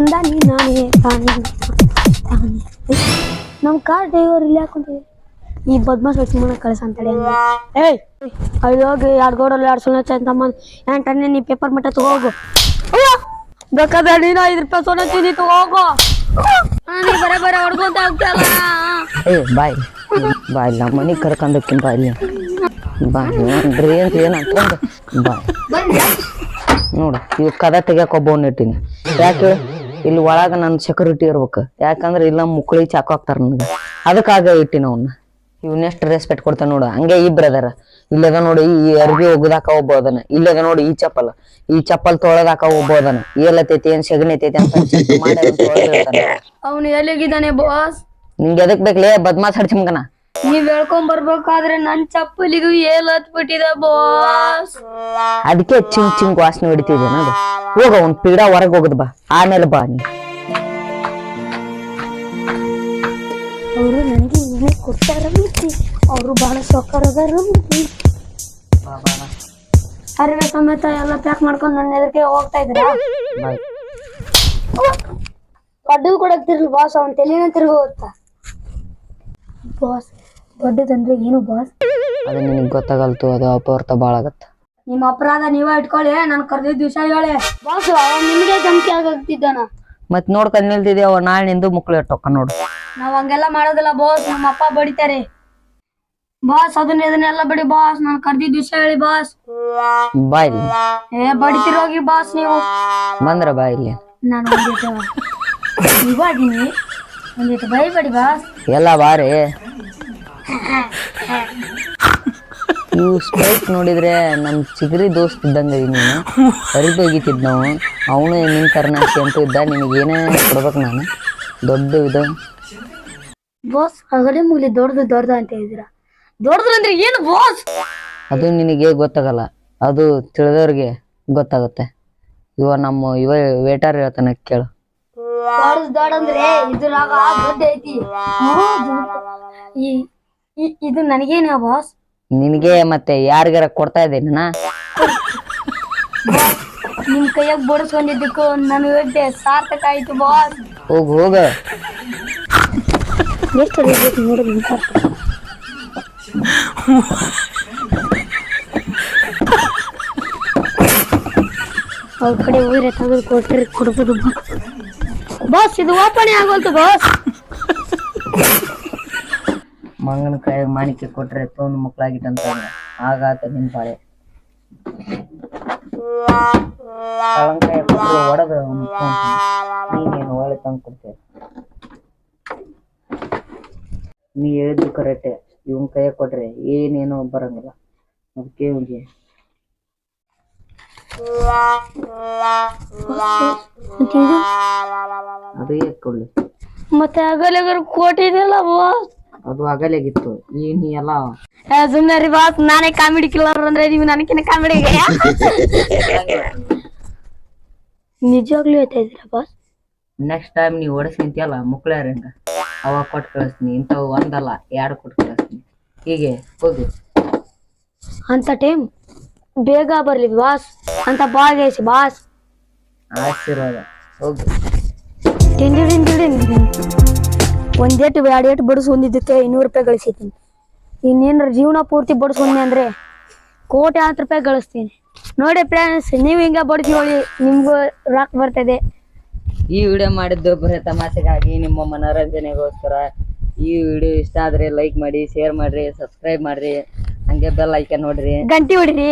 ತಂದಾನಿ ನಾನೇ ತಾನೇ ತಾನೇ. ನಮ್ಮ ಕಾರ್ ಡ್ರೈವರ್ ಇಲ್ಲಿ ಹಾಕೊಂತೀವಿ ಈ ಬದ್ಮಾಸ್ ಹೆಚ್ಚು ಮಾಡಕ್ ಕಳ್ಸ ಅಂತೇಳಿ ಏಯ್ ಅಲ್ಲಿ ಹೋಗಿ ಎರಡು ಗೋಡಲ್ಲಿ ಎರಡು ಸೊನ್ನೆ ತಮ್ಮ ಎಂಟನೇ ನೀ ಪೇಪರ್ ಮಟ್ಟ ತಗೋಗು. ಬೇಕಾದ್ರೆ ನೀನು ಐದು ರೂಪಾಯಿ ಸೊನ್ನೆ ಚೀನಿ ತಗೋಗು. ನೀ ಬರೇ ಬರೇ ಹೊಡ್ಕೊಂತ ಹೋಗ್ತಲ್ಲ ಏ ಬಾಯ್ ಬಾಯ್ ನಮ್ಮ ಮನೆಗೆ ಕರ್ಕೊಂಡಕ್ಕಿಂತ ಬಾಯ್ ಬಾಯ್ ನೋಡ್ರಿ ಅಂತ ಏನು ಅನ್ಕೊಂಡು. ಬಾಯ್ ನೋಡು ಇವ್ ಕದ ತೆಗಿಯಕ್ಕೆ ಒಬ್ಬವನ್ನ ಇಟ್ಟಿನಿ. ಯಾಕೆ? ಇಲ್ಲಿ ಒಳಗ ನನ್ ಸೆಕ್ಯೂರಿಟಿ ಇರ್ಬೇಕು. ಯಾಕಂದ್ರೆ ಇಲ್ಲ ಮುಕ್ಕಳಿ ಚಾಕು ಹಾಕ್ತಾರ ನನ್ಗೆ. ಅದಕ್ಕಾಗ ಇಟ್ಟಿನ ಅವನ್ನ ಇವನ್ನೆಷ್ಟು ರೆಸ್ಪೆಕ್ಟ್ ಕೊಡ್ತಾನೆ ನೋಡು. ಹಂಗೆ ಇಬ್ರು ಅದಾರ ಇಲ್ಲದ ನೋಡಿ ಈ ಅರ್ಬಿ ಒಗದಾಕ ಒಬ್ಬ ಅದನ. ಇಲ್ಲದ ನೋಡಿ ಈ ಚಪ್ಪಲ್. ಈ ಚಪ್ಪಲ್ ತೊಳೆದಾಕ ಒಬ್ಬ ಅದನ. ಏಲತೈತಿ ಏನ್ ಸೆಗಣಿ ಐತೈತಿ ಅಂತ. ಅವನು ಎಲ್ಲಿಗಿದ್ದಾನೆ ಬಾಸ್ ನಿಂಗೆ ಎದಕ್ ಬೇಕಲೇ? ಬದ್ಮಾಸ್ ಹಡ್ಸಿ ಮಗನ. ನೀವ್ ಹೇಳ್ಕೊಂಡ್ ಬರ್ಬೇಕಾದ್ರೆ ನನ್ ಚಪ್ಪಲಿಗೂ ಏಲ್ ಹತ್ಬಿಟ್ಟಿದೆ ಬಾಸ್ ಅದಕ್ಕೆ ಚಿಂಗ್ ಚಿಂಗ್ ವಾಸನೆ ಹೊಡಿತಿದ್ದೆ ನೋಡು. ಹೋಗ ಅವ್ನ್ ಪೀಡಾ ಹೊರಗೆ ಹೋಗದ್ ಬಾ. ಆಮೇಲೆ ಬಾ ನೀ ಅವರು ನನಗೆ ಏನೇ ಕೊಡ್ತಾರ ಅವರು ಬಹಳ ಸೊಕ್ಕರ್ ಅದಾರ ಅರಿವೆ ಸಮೇತ ಎಲ್ಲ ಪ್ಯಾಕ್ ಮಾಡ್ಕೊಂಡು ನನ್ನ ಎದಕ್ಕೆ ಹೋಗ್ತಾ ಇದ್ರ ಕಡ್ಡು ಕೊಡಕ್ ತಿರ್ಲಿ ಬಾಸ್ ಅವನ್ ತಲೆನ ತಿರುಗಿ ಹೋಗ್ತಾ ಬಾಸ್ ದೊಡ್ಡದಂದ್ರೆ ಏನು ಬಾಸ್ ಅದು ನಿನಗೆ ಗೊತ್ತಾಗಲ್ತು ಅದು ಅಪವರ್ತ ಬಾಳ ಆಗತ್ತ. ನಿಮ್ಮ ಅಪರಾಧ ನೀವೇ ಇಟ್ಕೊಳ್ಳಿ ನಾನು ಕರೆದಿದ್ದ ವಿಷಯ ಹೇಳಿ. ಬಾಸ್ ಅವ ನಿಮಗೆ ಧಮಕಿ ಆಗಾಗ್ತಿದ್ದಾನ ಮತ್ ನೋಡ್ಕೊಂಡ್ ನಿಲ್ತಿದ್ದೆ ಅವ ನಾಳೆ ನಿಂದು ಮುಕ್ಳು ಇಟ್ಟೊಕ್ಕ ನೋಡು. ನಾವ್ ಹಂಗೆಲ್ಲ ಮಾಡೋದಿಲ್ಲ ಬಾಸ್ ನಮ್ಮ ಅಪ್ಪ ಬಡಿತಾರೆ. ಬಾಸ್ ಅದನ್ನ ಇದನ್ನೆಲ್ಲ ಬಿಡಿ ಬಾಸ್ ನಾನು ಕರ್ದಿದ್ ವಿಷಯ ಹೇಳಿ ಬಾಸ್ ಬಾಯ್ ಏ ಬಡಿತಿರೋಗಿ ಬಾಸ್ ನೀವು. ಬಂದ್ರ ಬಾ ಇಲ್ಲಿ. ನಾನು ಒಂದಿಟ್ಟು ಇವಾಗಿನಿ ಒಂದಿಟ್ಟು ಬೈಬೇಡಿ ಬಾಸ್ ಎಲ್ಲ ಬಾರಿ. ಇವು ಸ್ಪೈಕ್ ನೋಡಿದ್ರೆ ನಮ್ ಚಿಗರಿ ದೋಸ್ತ್ ಇದ್ದಂಗ ನೀನು ಹರಿದೋಗಿತ್ತಿದ್ ನಾವು ಅವನು ನಿನ್ ಕರ್ನಾಟಕ ಅಂತ ಇದ್ದ ನಿನಗೇನೇ ಕೊಡ್ಬೇಕು ನಾನು ದೊಡ್ಡ ಇದು ಬಾಸ್ ಆಗಲೇ ಮುಗಿಲಿ ದೊಡ್ಡದು ದೊಡ್ಡದು ಅಂತ ಹೇಳಿದಿರ ದೊಡ್ಡದು ಅಂದ್ರೆ ಏನು ಬಾಸ್ ಅದು ನಿನಗೆ ಗೊತ್ತಾಗಲ್ಲ ಅದು ತಿಳಿದವ್ರಿಗೆ ಗೊತ್ತಾಗುತ್ತೆ ಇವ ನಮ್ಮ ಇವ ವೇಟರ್ ಹೇಳ್ತಾನೆ ಕೇಳು ದೊಡ್ಡ ಅಂದ್ರೆ ಇದ್ರಾಗ ದೊಡ್ಡ ಐತಿ ಇದು ನನಗೇನ ಬಾಸ್ ನಿನಗೆ ಮತ್ತೆ ಯಾರಿಗಾರ ಕೊಡ್ತಾ ಇದ್ದೇನೆ ನಿಮ್ ಕೈಯಾಗ ಬಡಿಸ್ಕೊಂಡಿದ್ದಕ್ಕೂ ನನ್ನ ವ್ಯಕ್ತಿ ಸಾರ್ಥಕ ಆಯ್ತು ಬಾಸ್ ಹೋಗ್ ಹೋಗ. ಎಷ್ಟು ಅವ್ರ ಕಡೆ ಊರ ತೆಗೆದು ಕೊಟ್ರೆ ಕೊಡ್ಬೋದು ಬಾಸ್ ಇದು ಓಪನ್ ಆಗೋಲ್ತು ಬಾಸ್ ಮಂಗನ ಕೈಯಾಗ ಮಾಣಿಕೆ ಕೊಟ್ರೆ ತೊಂದು ಮಕ್ಕಳಾಗಿಟ್ಟಂತ ಆಗಾತ ನಿನ್ ಪಾಳೆ. ಕಳಂಕಾಯ ಒಡದ ನೀನೇನು ಒಳ್ಳೆ ತಂದು ಕೊಡ್ತೇವೆ ನೀ ಹೇಳಿದ್ದು ಕರೆಕ್ಟೆ ಇವನ್ ಕೈಯಾಗ ಕೊಟ್ರೆ ಏನೇನೋ ಬರಂಗಿಲ್ಲ. ಅದಕ್ಕೆ ಇವ್ನಿಗೆ. ಅದೇ ಕೊಡ್ಲಿ. ಮತ್ತೆ ಆಗಲೇ ಕೋಟಿ ಇದೆಯಲ್ಲ ಬಾಸ್ ಅದು ಅಗಲಿಗಿತ್ತು ಈ ನೀ ಎಲ್ಲ? ಸುಮ್ಮನೆ ರೀ ಬಾಸ್ ನಾನೇ ಕಾಮಿಡಿ ಕಿಲ್ಲರ್ ಅಂದ್ರೆ ನೀವು ನನಗಿನ ಕಾಮಿಡಿ ನಿಜವಾಗ್ಲೂ ಹೇಳ್ತಾ ಇದ್ದೀರಾ ಬಾಸ್ ನೆಕ್ಸ್ಟ್ ಟೈಮ್ ನೀವು ಓಡಿಸಿ ನಿಂತಿಯಲ್ಲ ಮುಕ್ಳ್ಯಾರಂಗ ಅವಾಗ ಕೊಟ್ಟು ಕಳಿಸ್ತೀನಿ ಇಂಥವು ಒಂದಲ್ಲ ಎರಡು ಕೊಟ್ಟು ಕಳಿಸ್ತೀನಿ. ಹೀಗೆ ಹೋಗು. ಅಂತ ಟೈಮ್ ಬೇಗ ಬರ್ಲಿ ಬಾಸ್ ಅಂತ ಭಾಗವಹಿಸಿ ಬಾಸ್ ಆಶೀರ್ವಾದ. ಹೋಗು. ತಿಂಡಿ ತಿಂಡಿ ಒಂದೇಟು ಎರಡು ಏಟು ಬಡಿಸ್ ಹೊಂದಿದ್ದಕ್ಕೆ ಇನ್ನೂರು ರೂಪಾಯಿ ಗಳಿಸಿದ್ದೀನಿ. ಇನ್ನೇನ್ರ ಜೀವನ ಪೂರ್ತಿ ಬಡಿಸ್ಕೊಂಡೆ ಅಂದರೆ ಕೋಟಿ ಹತ್ತು ರೂಪಾಯಿ ಗಳಿಸ್ತೀನಿ. ನೋಡಿ ಫ್ರೆಂಡ್ಸ್ ನೀವು ಹಿಂಗೆ ಬಡಿಸಿ ಹೇಳಿ ನಿಮಗೂ ರಾಕ್ ಬರ್ತದೆ. ಈ ವಿಡಿಯೋ ಮಾಡಿದ್ದು ಬರೀ ತಮಾಷೆಗಾಗಿ ನಿಮ್ಮ ಮನೋರಂಜನೆಗೋಸ್ಕರ. ಈ ವಿಡಿಯೋ ಇಷ್ಟ ಆದ್ರೆ ಲೈಕ್ ಮಾಡಿ ಶೇರ್ ಮಾಡ್ರಿ ಸಬ್ಸ್ಕ್ರೈಬ್ ಮಾಡ್ರಿ. ಹಂಗೆ ಬೆಲ್ ಐಕನ್ ನೋಡ್ರಿ. ಗಂಟಿ ಹೊಡಿರಿ.